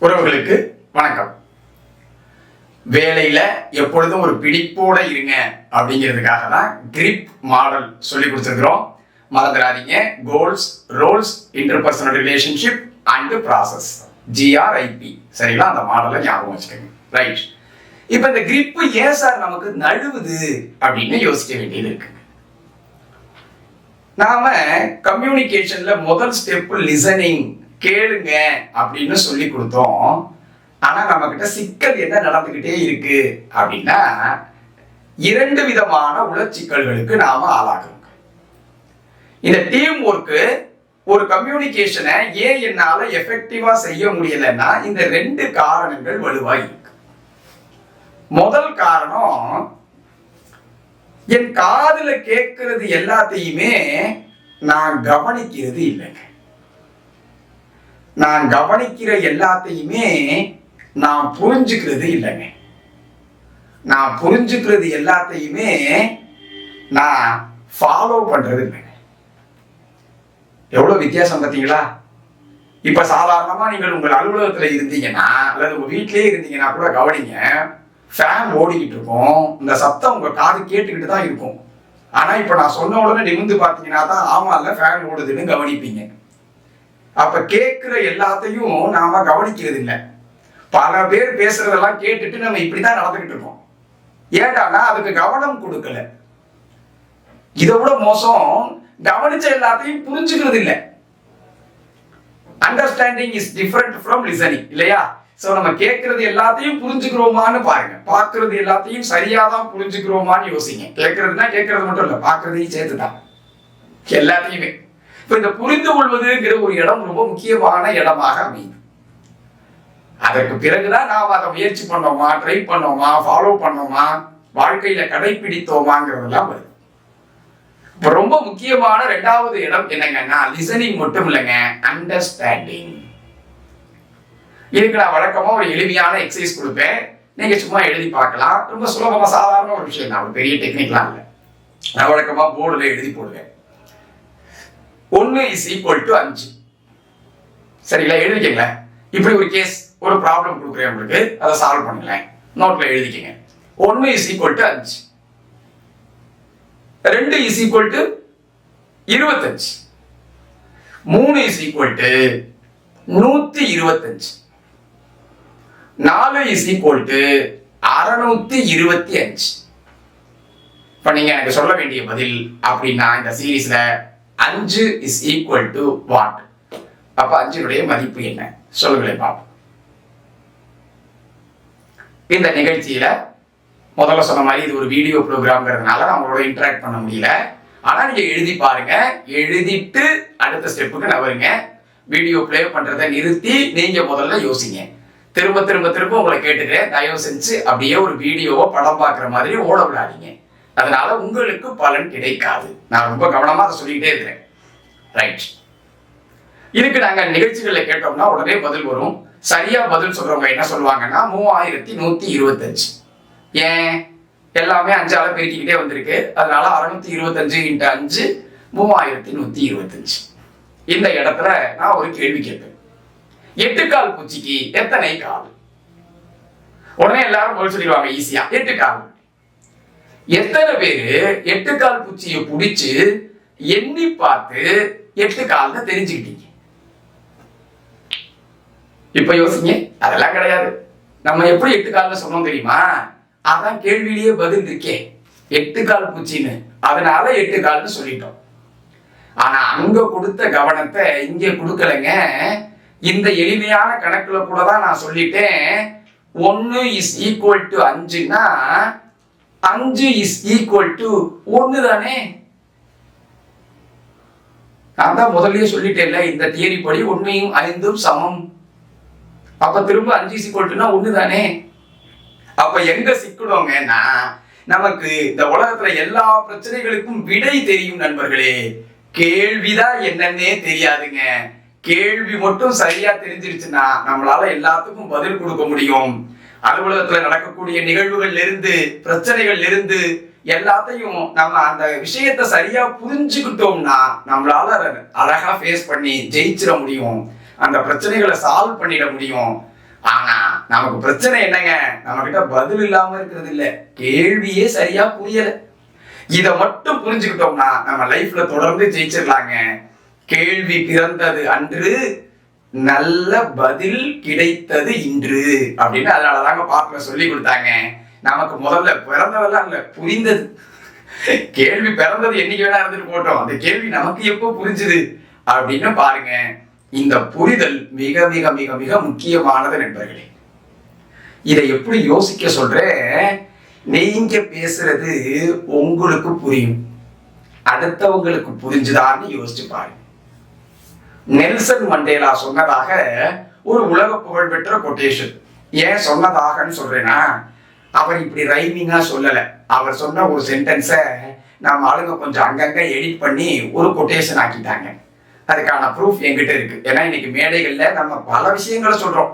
உறவுகளுக்கு வணக்கம். வேலையில எப்பொழுதும் ஒரு பிடிப்போட இருங்க அப்படிங்கிறதுக்காக தான் கிரிப் மாடல் சொல்லி கொடுத்துருக்குறோம். மறந்துடாதீங்க. Goals roles interpersonal relationship and process G R I P சரிங்களா? அந்த மாடலை ஞாபகம் வச்சுக்கோங்க. ரைட் இப்போ இந்த கிரிப்பு ஏன் சார் நமக்கு நழுவுது அப்படின்னு யோசிக்க வேண்டியது இருக்கு. நாம கம்யூனிகேஷன்ல முதல் ஸ்டெப் லிசனிங் கேளுங்க அப்படின்னு சொல்லி கொடுத்தோம். ஆனா நம்ம கிட்ட சிக்கல் என்ன நடந்துகிட்டே இருக்கு அப்படின்னா இரண்டு விதமான உளச்சிக்கல்களுக்கு நாம ஆளாகிறோம் இந்த டீம் ஒர்க்கு ஒரு கம்யூனிகேஷனை ஏன் என்னால எஃபெக்டிவா செய்ய முடியலன்னா இந்த ரெண்டு காரணங்கள் வலுவாய் இருக்கு. முதல் காரணம் என் காதுல கேட்கறது எல்லாத்தையுமே நான் கவனிக்கிறது இல்லைங்க. நான் கவனிக்கிற எல்லாத்தையுமே நான் புரிஞ்சுக்கிறது இல்லைங்க. நான் புரிஞ்சுக்கிறது எல்லாத்தையுமே நான் ஃபாலோ பண்றது இல்லைங்க. எவ்வளவு வித்தியாசம் பார்த்தீங்களா? இப்ப சாதாரணமா நீங்கள் உங்கள் அலுவலகத்துல இருந்தீங்கன்னா அல்லது உங்க வீட்டிலேயே இருந்தீங்கன்னா கூட கவனிங்க ஃபேன் ஓடிக்கிட்டு இருக்கும். இந்த சத்தம் உங்க காது கேட்டுக்கிட்டு தான் இருக்கும். ஆனா இப்ப நான் சொன்ன உடனே நிமிந்து பாத்தீங்கன்னா தான் ஆமா இல்ல ஃபேன் ஓடுதுன்னு கவனிப்பீங்க. அப்ப கேட்கிற எல்லாத்தையும் நாம கவனிக்கிறது இல்லை பல பேர் பேசுறதெல்லாம் கேட்டுட்டு நம்ம இப்படிதான் நடந்துகிட்டு இருக்கோம். ஏண்டானா அதுக்கு கவனம் கொடுக்கல. இதை விட மோசம் கவனிச்ச எல்லாத்தையும் புரிஞ்சுக்கிறது இல்லை understanding is different from listening இல்லையா? ஸோ நம்ம கேட்கறது எல்லாத்தையும் புரிஞ்சுக்கிறோமான்னு பாருங்க. பார்க்கறது எல்லாத்தையும் சரியா தான் புரிஞ்சுக்கிறோமான்னு யோசிங்க. கேட்கறதுனா கேட்கறது மட்டும் இல்லை பார்க்கறதையும் சேர்த்துதான். எல்லாத்தையுமே. இப்ப இந்த புரிந்து கொள்வதுங்கிற ஒரு இடம் ரொம்ப முக்கியமான இடமாக அமையும். அதற்கு பிறகுதான் நாம் அதை முயற்சி பண்ணோமா ட்ரை பண்ணோமா ஃபாலோ பண்ணோமா வாழ்க்கையில கடைபிடித்தோமாங்கிறதெல்லாம் வருது. இப்ப ரொம்ப முக்கியமான ரெண்டாவது இடம் என்னங்கன்னா லிசனிங் மட்டும் இல்லைங்க அண்டர்ஸ்டாண்டிங் இதுக்கு நான் வழக்கமா ஒரு எளிமையான எக்ஸசைஸ் கொடுப்பேன். நீங்க சும்மா எழுதி பார்க்கலாம். ரொம்ப சுலபமா சாதாரண ஒரு விஷயம் தான். ஒரு பெரிய டெக்னிக்லாம் இல்லை. நான் வழக்கமா போர்டில் எழுதி போடுவேன். ஒன்னு இஸ் ஈக்குவல் டு அஞ்சு. சரிங்களா? எழுதிக்கங்களேன் இப்படி ஒரு கேஸ் ஒரு ப்ராப்ளம் கொடுக்குறேன் உங்களுக்கு. அதை சால்வ் பண்ணுங்களேன். நோட்ல எழுதிக்கங்க. ஒன்னு இஸ் ஈக்குவல் டு அஞ்சு. ரெண்டு இஸ் ஈக்குவல் டு இருபத்தஞ்சு. மூணு இஸ் ஈக்குவல் டு நூத்தி இருபத்தஞ்சு. நாலு இஸ் ஈக்குவல் டு அறநூத்தி இருபத்தி அஞ்சு. இப்போ நீங்கள் எனக்கு சொல்ல வேண்டிய பதில் அப்படின்னா இந்த சீரீஸில் அஞ்சு இஸ் ஈக்குவல் டு வாட் அப்ப அஞ்சினுடைய மதிப்பு என்ன? சொல்லுங்களேன் பாப்போம். இந்த நிகழ்ச்சியில முதல்ல சொன்ன மாதிரி இது ஒரு வீடியோ ப்ரோக்ராம்ங்கிறதுனால நான் உங்களோட இன்டராக்ட் பண்ண முடியல. ஆனா நீங்க எழுதி பாருங்க. எழுதிட்டு அடுத்த ஸ்டெப்புக்கு நவருங்க வீடியோ ப்ளே பண்றதை நிறுத்தி நீங்க முதல்ல யோசிங்க. திரும்ப திரும்ப திரும்ப உங்களை கேட்டுக்கிறேன். தயவு செஞ்சு அப்படியே ஒரு வீடியோவை படம் பார்க்குற மாதிரி ஓட விடாதீங்க. அதனால உங்களுக்கு பலன் கிடைக்காது. நான் ரொம்ப கவனமா அதை சொல்லிக்கிட்டே இருக்கிறேன். ரைட் இதுக்கு நாங்கள் நிகழ்ச்சிகளை கேட்டோம்னா உடனே பதில் வரும். சரியா பதில் சொல்றவங்க என்ன சொல்லுவாங்கன்னா மூவாயிரத்தி நூத்தி இருபத்தஞ்சு. ஏன்? எல்லாமே அஞ்சால பெருக்கிக்கிட்டே வந்திருக்கு. அதனால அறுநூத்தி இருபத்தஞ்சு இன்ட்டு அஞ்சு மூவாயிரத்தி நூத்தி இருபத்தஞ்சு. இந்த இடத்துல நான் ஒரு கேள்வி கேட்பேன். எட்டு கால் பூச்சிக்கு எத்தனை கால்? உடனே எல்லாரும் பதில் சொல்லிடுவாங்க ஈஸியா எட்டு கால். எத்தனை பேரு எட்டு கால் பூச்சியை பிடிச்சு எண்ணி பார்த்து எட்டு கால்னு தெரிஞ்சுக்கிட்டீங்க? இப்ப யோசிங்க அதெல்லாம் கிடையாது. நம்ம எப்படி எட்டு கால்னு சொன்னோம் தெரியுமா? அதான் கேள்வியிலேயே பதில் இருக்கே. எட்டு கால் பூச்சின்னு. அதனால எட்டு கால்னு சொல்லிட்டோம். ஆனா அங்க கொடுத்த கவனத்தை இங்க கொடுக்கலைங்க. இந்த எளிமையான கணக்குல கூட தான் நான் சொல்லிட்டேன். ஒன்னு இஸ் ஈக்குவல் டு அஞ்சுன்னா அஞ்சு இஸ் ஈக்குவல் டு ஒன்று தானே நான் தான் முதல்லயே சொல்லிட்டேன்ல இந்த தியரி படி உண்மையும் ஐந்தும் சமம். அப்ப திரும்ப அஞ்சு இஸ் ஈக்குவல் டுனா ஒன்று தானே அப்ப எங்க சிக்கணுங்கன்னா நமக்கு இந்த உலகத்துல எல்லா பிரச்சனைகளுக்கும் விடை தெரியும் நண்பர்களே. கேள்விதான் என்னன்னே தெரியாதுங்க. கேள்வி மட்டும் சரியா தெரிஞ்சிருச்சுன்னா நம்மளால எல்லாத்துக்கும் பதில் கொடுக்க முடியும். அலுவலகத்துல நடக்கக்கூடிய நிகழ்வுகள்ல இருந்து பிரச்சனைகள்ல இருந்து எல்லாத்தையும் நம்ம அந்த விஷயத்தை சரியா புரிஞ்சுக்கிட்டோம்னா நம்மளால அழகா ஃபேஸ் பண்ணி ஜெயிச்சிட முடியும். அந்த பிரச்சனைகளை சால்வ் பண்ணிட முடியும். ஆனா நமக்கு பிரச்சனை என்னங்க? நம்ம கிட்ட பதில் இல்லாம இருக்கிறது இல்ல. கேள்வியே சரியா புரியல. இத மட்டும் புரிஞ்சுக்கிட்டோம்னா நம்ம லைஃப்ல தொடர்ந்து ஜெயிச்சிடலாங்க. கேள்வி பிறந்தது அன்று நல்ல பதில் கிடைத்தது இன்று அப்படின்னு அதனாலதாங்க பாட்டுல சொல்லி கொடுத்தாங்க. நமக்கு முதல்ல பிறந்ததெல்லாம் இல்ல புரிந்தது. கேள்வி பிறந்தது என்னைக்கு வேணா இருந்துட்டு போட்டோம். அந்த கேள்வி நமக்கு எப்போ புரிஞ்சுது அப்படின்னு பாருங்க. இந்த புரிதல் மிக மிக மிக மிக முக்கியமானது நண்பர்களே. இதை எப்படி யோசிக்க சொல்றேன்? நீங்க பேசுறது உங்களுக்கு புரியும். அடுத்தவங்களுக்கு புரிஞ்சுதான்னு யோசிச்சு பாருங்க. நெல்சன் மண்டேலா சொன்னதாக ஒரு உலக புகழ்பெற்ற கொட்டேஷன் ஏன் சொன்னதாகன்னு சொல்றேன்னா அவர் இப்படி ரைமிங்கா சொல்லல. அவர் சொன்ன ஒரு சென்டென்ஸை நம்ம ஆளுங்க கொஞ்சம் அங்கங்க எடிட் பண்ணி ஒரு கொட்டேஷன் ஆக்கிட்டாங்க. அதுக்கான ப்ரூஃப் எங்கிட்ட இருக்கு. ஏன்னா இன்னைக்கு மேடைகள்ல நம்ம பல விஷயங்களை சொல்றோம்.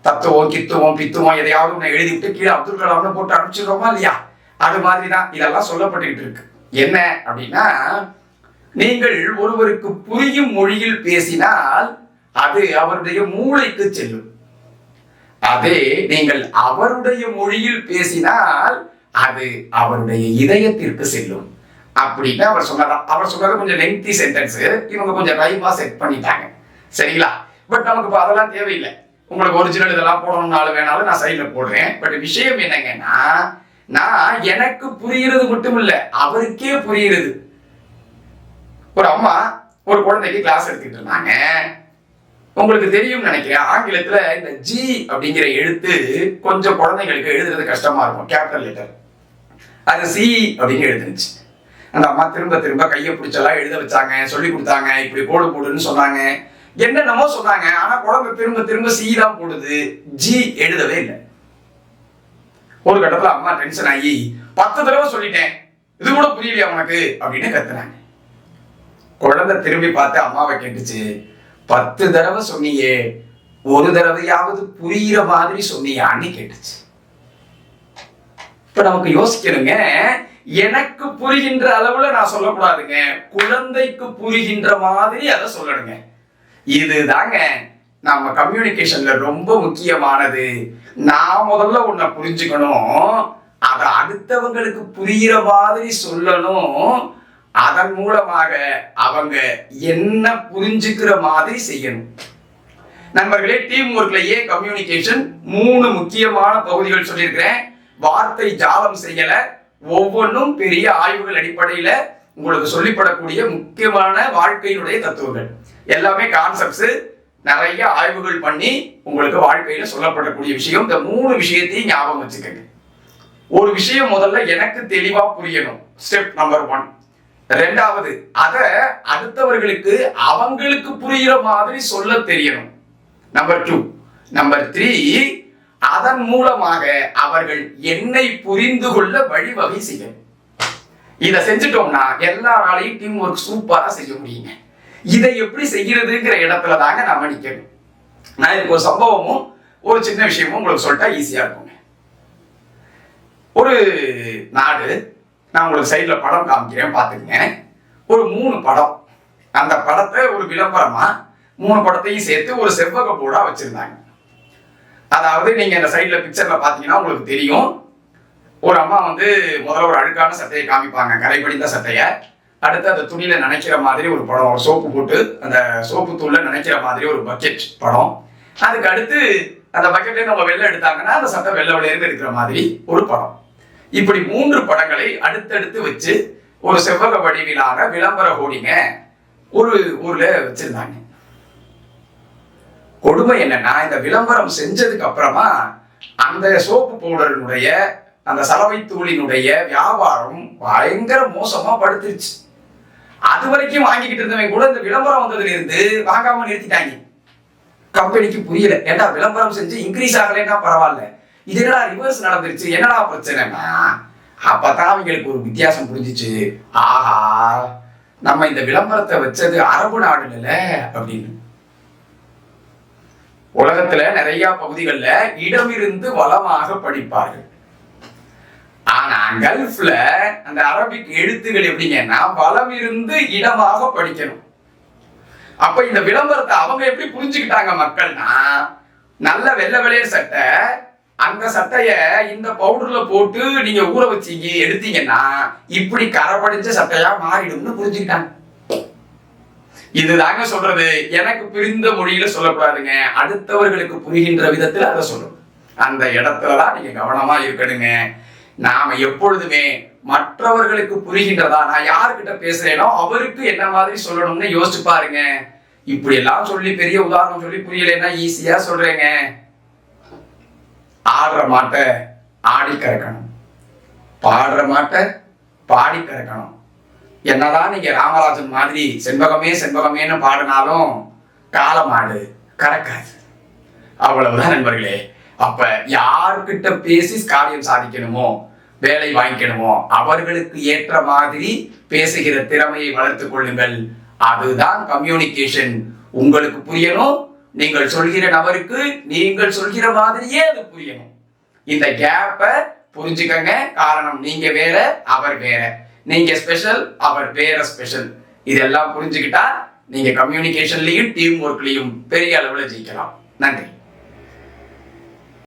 தத்துவம் கித்துவம் பித்துவம் எதையாவது ஒன்று எழுதிவிட்டு கீழே அப்துல் கலாம்னு போட்டு அனுப்பிச்சிடுறோமா இல்லையா? அது மாதிரி தான் இதெல்லாம் சொல்லப்பட்டுக்கிட்டு இருக்கு. என்ன அப்படின்னா நீங்கள் ஒருவருக்கு புரியும் மொழியில் பேசினால் அது அவருடைய மூளைக்கு செல்லும். அதே நீங்கள் அவருடைய மொழியில் பேசினால் அது அவருடைய இதயத்திற்கு செல்லும். அப்படின்னு அவர் சொன்னார்? அவர் சொன்னது கொஞ்சம் லெங்தி சென்டென்ஸ் இவங்க கொஞ்சம் ரைமா செட் பண்ணிட்டாங்க. சரிங்களா? பட் நமக்கு இப்போ அதெல்லாம் தேவையில்லை. உங்களுக்கு ஒரிஜினல் இதெல்லாம் போடணும்னாலும் வேணாலும் நான் சைடில் போடுறேன். பட் விஷயம் என்னங்கன்னா நான் எனக்கு புரியுறது மட்டும் இல்லை அவருக்கே புரியுறது. ஒரு அம்மா ஒரு குழந்தைக்கு கிளாஸ் எடுத்துட்டு இருந்தாங்க. உங்களுக்கு தெரியும் நினைக்கிறேன் ஆங்கிலத்துல இந்த ஜி அப்படிங்கிற எழுத்து கொஞ்சம் குழந்தைங்களுக்கு எழுதுறது கஷ்டமா இருக்கும். கேபிட்டல் லெட்டர் அது சி அப்படின்னு எழுதுனுச்சு. அந்த அம்மா திரும்ப திரும்ப கையை பிடிச்செல்லாம் எழுத வச்சாங்க சொல்லி கொடுத்தாங்க இப்படி போடு போடுன்னு சொன்னாங்க. என்னென்னமோ சொன்னாங்க ஆனா குழந்தை திரும்ப திரும்ப சி தான் போடுது. ஜி எழுதவே இல்லை. ஒரு கட்டத்துல அம்மா டென்ஷன் ஆகி பத்து தடவை சொல்லிட்டேன். இது கூட புரியலையா உனக்கு? அப்படின்னு கத்துனாங்க. குழந்தை திரும்பி பார்த்து அம்மாவை கேட்டுச்சு பத்து தடவை சொன்னியே ஒரு தடவையாவது புரியிற மாதிரி சொன்னியான்னு கேட்டுச்சு. இப்ப நமக்கு யோசிக்கணுங்க எனக்கு புரிகின்ற அளவுல நான் சொல்லக்கூடாதுங்க குழந்தைக்கு புரிகின்ற மாதிரி அதை சொல்லணுங்க. இதுதாங்க நம்ம கம்யூனிகேஷன்ல ரொம்ப முக்கியமானது. நான் முதல்ல உன்னை புரிஞ்சுக்கணும் அதை அடுத்தவங்களுக்கு புரியிற மாதிரி சொல்லணும் அதன் மூலமாக அவங்க என்ன புரிஞ்சுக்கிற மாதிரி செய்யணும். நண்பர்களே டீம் ஒர்க்லயே கம்யூனிகேஷன் மூணு முக்கியமான பகுதிகள் சொல்லியிருக்கிறேன். வார்த்தை ஜாலம் செய்யல. ஒவ்வொன்றும் பெரிய ஆய்வுகள் அடிப்படையில உங்களுக்கு சொல்லிப்படக்கூடிய முக்கியமான வாழ்க்கையினுடைய தத்துவங்கள். எல்லாமே கான்செப்ட்ஸ் நிறைய ஆய்வுகள் பண்ணி உங்களுக்கு வாழ்க்கையில சொல்லப்படக்கூடிய விஷயம். இந்த மூணு விஷயத்தையும் ஞாபகம் வச்சுக்கோங்க. ஒரு விஷயம் முதல்ல எனக்கு தெளிவா புரியணும். ஸ்டெப் நம்பர் ஒன் ரெண்டாவது அத அடுத்தவர்களுக்கு அவங்களுக்கு புரியுற மாதிரி சொல்ல தெரியணும். நம்பர் டூ நம்பர் த்ரீ அதன் மூலமாக அவர்கள் என்னை புரிந்து கொள்ள வழிவகை செய்யணும். இதை செஞ்சுட்டோம்னா எல்லாராலையும் டீம் ஒர்க் சூப்பரா செய்ய முடியுங்க இதை எப்படி செய்யறதுங்கிற இடத்துல தாங்க நாம நிக்கணும். நான் இதுக்கு ஒரு சம்பவமும் ஒரு சின்ன விஷயமும் உங்களுக்கு சொல்லிட்டா ஈஸியா இருக்குங்க ஒரு நாடு நான் உங்களுக்கு சைடில் படம் காமிக்கிறேன் பார்த்துக்கங்க. ஒரு மூணு படம். அந்த படத்தை ஒரு விளம்பரமாக மூணு படத்தையும் சேர்த்து ஒரு செவ்வக பூடாக வச்சுருந்தாங்க. அதாவது நீங்கள் அந்த சைடில் பிக்சரில் பார்த்தீங்கன்னா உங்களுக்கு தெரியும். ஒரு அம்மா வந்து முதல்ல ஒரு அழுக்கான சட்டையை காமிப்பாங்க கரைபடிந்த சட்டையை. அடுத்து அந்த துணியில் நினைக்கிற மாதிரி ஒரு படம் ஒரு சோப்பு போட்டு அந்த சோப்பு தூளில் நினைக்கிற மாதிரி ஒரு பக்கெட் படம். அதுக்கு அடுத்து அந்த பக்கெட்லேருந்து நம்ம வெளில எடுத்தாங்கன்னா அந்த சட்டை வெள்ளை வெள்ளையிருந்து இருக்கிற மாதிரி ஒரு படம். இப்படி மூன்று படங்களை அடுத்தடுத்து வச்சு ஒரு செவ்வக வடிவிலான விளம்பர ஹோடிங்க ஒரு ஊர்ல வச்சிருந்தாங்க. கொடுமை என்னன்னா இந்த விளம்பரம் செஞ்சதுக்கு அப்புறமா அந்த சோப்பு பவுடரினுடைய அந்த சலவை தூளினுடைய வியாபாரம் பயங்கர மோசமா படுத்துருச்சு. அது வரைக்கும் வாங்கிக்கிட்டு இருந்தவங்க கூட இந்த விளம்பரம் வந்ததுல இருந்து வாங்காம நிறுத்திட்டாங்க. கம்பெனிக்கு புரியல. ஏன்டா விளம்பரம் செஞ்சு இன்க்ரீஸ் ஆகலைன்னா பரவாயில்ல. இது என்னடா ரிவர்ஸ் நடந்துருச்சு. என்னடா பிரச்சனைனா அப்பதான் அவங்களுக்கு ஒரு வித்தியாசம் புரிஞ்சிச்சு. ஆஹா நம்ம இந்த விளம்பரத்தை வச்சது அரபு நாடுல அப்படின்னு. உலகத்துல நிறைய பகுதிகளில் இடமிருந்து வளமாக படிப்பார்கள். ஆனா கல்ஃப்ல அந்த அரபிக் எழுத்துகள் எப்படிங்கன்னா வளமிருந்து இருந்து இடமாக படிக்கணும். அப்ப இந்த விளம்பரத்தை அவங்க எப்படி புரிஞ்சுக்கிட்டாங்க மக்கள்னா நல்ல வெள்ளை வெளியே சட்டை அந்த சட்டைய இந்த பவுடர்ல போட்டு நீங்க ஊற வச்சீங்க எடுத்தீங்கன்னா இப்படி கரை படிச்ச சட்டையா மாறிடும்னு புரிஞ்சுக்கிட்டாங்க. இதுதாங்க சொல்றது. எனக்கு பிரிந்த மொழியில சொல்லக்கூடாதுங்க. அடுத்தவர்களுக்கு புரிகின்ற விதத்துல அதை சொல்லணும் அந்த இடத்துலதான் நீங்க கவனமா இருக்கணுங்க. நாம எப்பொழுதுமே மற்றவர்களுக்கு புரிகின்றதா நான் யாருக்கிட்ட பேசுறேனோ அவருக்கு என்ன மாதிரி சொல்லணும்னு யோசிச்சு பாருங்க. இப்படி எல்லாம் சொல்லி பெரிய உதாரணம் சொல்லி புரியலைன்னா ஈஸியா சொல்றேங்க. ஆடுற மாட்டை ஆடி கறக்கணும். பாடுற மாட்டை பாடி கறக்கணும். என்னதான் நீங்க ராமராஜன் மாதிரி செண்பகமே செண்பகமேன்னு பாடினாலும் காலமாடு கறக்காது. அவ்வளவுதான் நண்பர்களே. அப்ப யார்கிட்ட பேசி காரியம் சாதிக்கணுமோ வேலை வாங்கிக்கணுமோ அவர்களுக்கு ஏற்ற மாதிரி பேசுகிற திறமையை வளர்த்துக் கொள்ளுங்கள். அதுதான் கம்யூனிகேஷன் உங்களுக்கு புரியணும் நீங்கள் சொல்கிற நபருக்கு நீங்கள் சொல்கிற மாதிரியே அது புரியணும். இந்த கேப்பை புரிஞ்சுக்கங்க. காரணம் நீங்க வேற அவர் வேற. நீங்க ஸ்பெஷல் அவர் வேற ஸ்பெஷல் இதெல்லாம் புரிஞ்சுக்கிட்டா நீங்க கம்யூனிகேஷன்லயும் டீம் ஒர்க்லயும் பெரிய அளவுல ஜெயிக்கலாம். நன்றி.